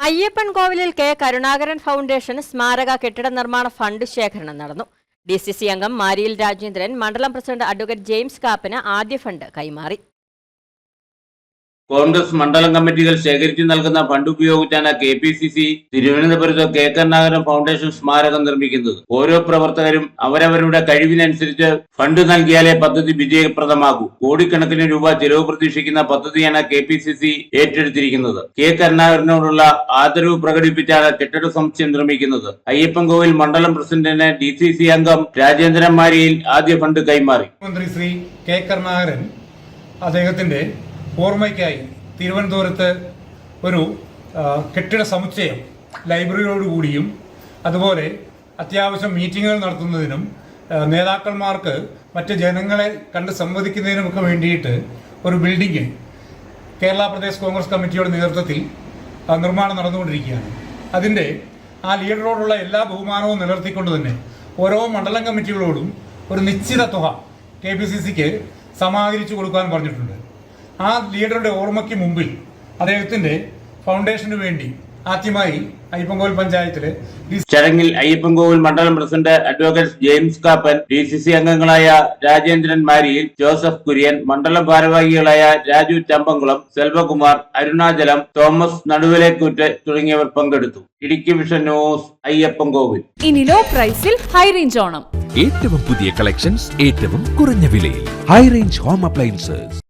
അയ്യപ്പൻ കോവിലിൽ K. Karunakaran foundation സ്മാരക കെട്ടിട നിർമ്മാണ ഫണ്ട് ശേഖരണം നടന്നു. ഡി സി സി അംഗം മാരിയിൽ രാജേന്ദ്രൻ മണ്ഡലം പ്രസിഡന്റ് അഡ്വക്കേറ്റ് ജെയിംസ് കാപ്പന് ആദ്യ ഫണ്ട് കൈമാറി. കോൺഗ്രസ് മണ്ഡലം കമ്മിറ്റികൾ ശേഖരിച്ചു നൽകുന്ന ഫണ്ട് ഉപയോഗിച്ചാണ് കെ പി സി സി തിരുവനന്തപുരത്ത് കെ. കരുണാകരൻ ഫൗണ്ടേഷൻ സ്മാരകം നിർമ്മിക്കുന്നത്. ഓരോ പ്രവർത്തകരും അവരവരുടെ കഴിവിനനുസരിച്ച് ഫണ്ട് നൽകിയാലേ പദ്ധതി വിജയപ്രദമാകൂ. കോടിക്കണക്കിന് രൂപ ചെലവ് പ്രതീക്ഷിക്കുന്ന പദ്ധതിയാണ് കെ പി സി സി ഏറ്റെടുത്തിരിക്കുന്നത്. കെ. കരുണാകരനോടുള്ള ആദരവ് പ്രകടിപ്പിച്ചാണ് കെട്ടിട സമുച്ചയം നിർമ്മിക്കുന്നത്. അയ്യപ്പൻകോവിൽ മണ്ഡലം പ്രസിഡന്റിന് ഡി സി സി അംഗം രാജേന്ദ്രൻ മാരിയിൽ ആദ്യ ഫണ്ട് കൈമാറി. മന്ത്രി ശ്രീ കെ. കരുണാകരൻ അദ്ദേഹത്തിന്റെ ഓർമ്മയ്ക്കായി തിരുവനന്തപുരത്ത് ഒരു കെട്ടിട സമുച്ചയം ലൈബ്രറിയോടുകൂടിയും അതുപോലെ അത്യാവശ്യം മീറ്റിങ്ങുകൾ നടത്തുന്നതിനും നേതാക്കന്മാർക്ക് മറ്റ് ജനങ്ങളെ കണ്ട് സംവദിക്കുന്നതിനുമൊക്കെ വേണ്ടിയിട്ട് ഒരു ബിൽഡിംഗ് കേരള പ്രദേശ് കോൺഗ്രസ് കമ്മിറ്റിയുടെ നേതൃത്വത്തിൽ നിർമ്മാണം നടന്നുകൊണ്ടിരിക്കുകയാണ്. അതിന്റെ ആ ലീഡറോടുള്ള എല്ലാ ബഹുമാനവും നിലനിർത്തിക്കൊണ്ട് തന്നെ ഓരോ മണ്ഡലം കമ്മിറ്റികളോടും ഒരു നിശ്ചിത തുക കെ പി സി സിക്ക് സമാഹരിച്ചു കൊടുക്കാൻ പറഞ്ഞിട്ടുണ്ട്. ആ ലീഡറുടെ ഓർമ്മയ്ക്ക് മുമ്പിൽ അദ്ദേഹത്തിന്റെ ഫൗണ്ടേഷന് വേണ്ടി ആദ്യമായി അയ്യപ്പൻകോവിൽ പഞ്ചായത്തിലെ ചടങ്ങിൽ അയ്യപ്പൻകോവിൽ മണ്ഡലം president advocate James Kappan D C C അംഗങ്ങളായ രാജേന്ദ്രൻ മാരിയിൽ ജോസഫ് കുര്യൻ മണ്ഡലം ഭാരവാഹികളായ രാജു ചമ്പംകുളം സെൽവകുമാർ അരുണാചലം തോമസ് നടുവിലേക്കൂറ്റ് തുടങ്ങിയവർ പങ്കെടുത്തു. Idukki vision news Ayyappancoil. ഇനി ലോ പ്രൈസിൽ ഹൈ റേഞ്ച് ഓണം. ഏറ്റവും പുതിയ കളക്ഷൻസ് ഏറ്റവും കുറഞ്ഞ വിലയിൽ. High range home appliances.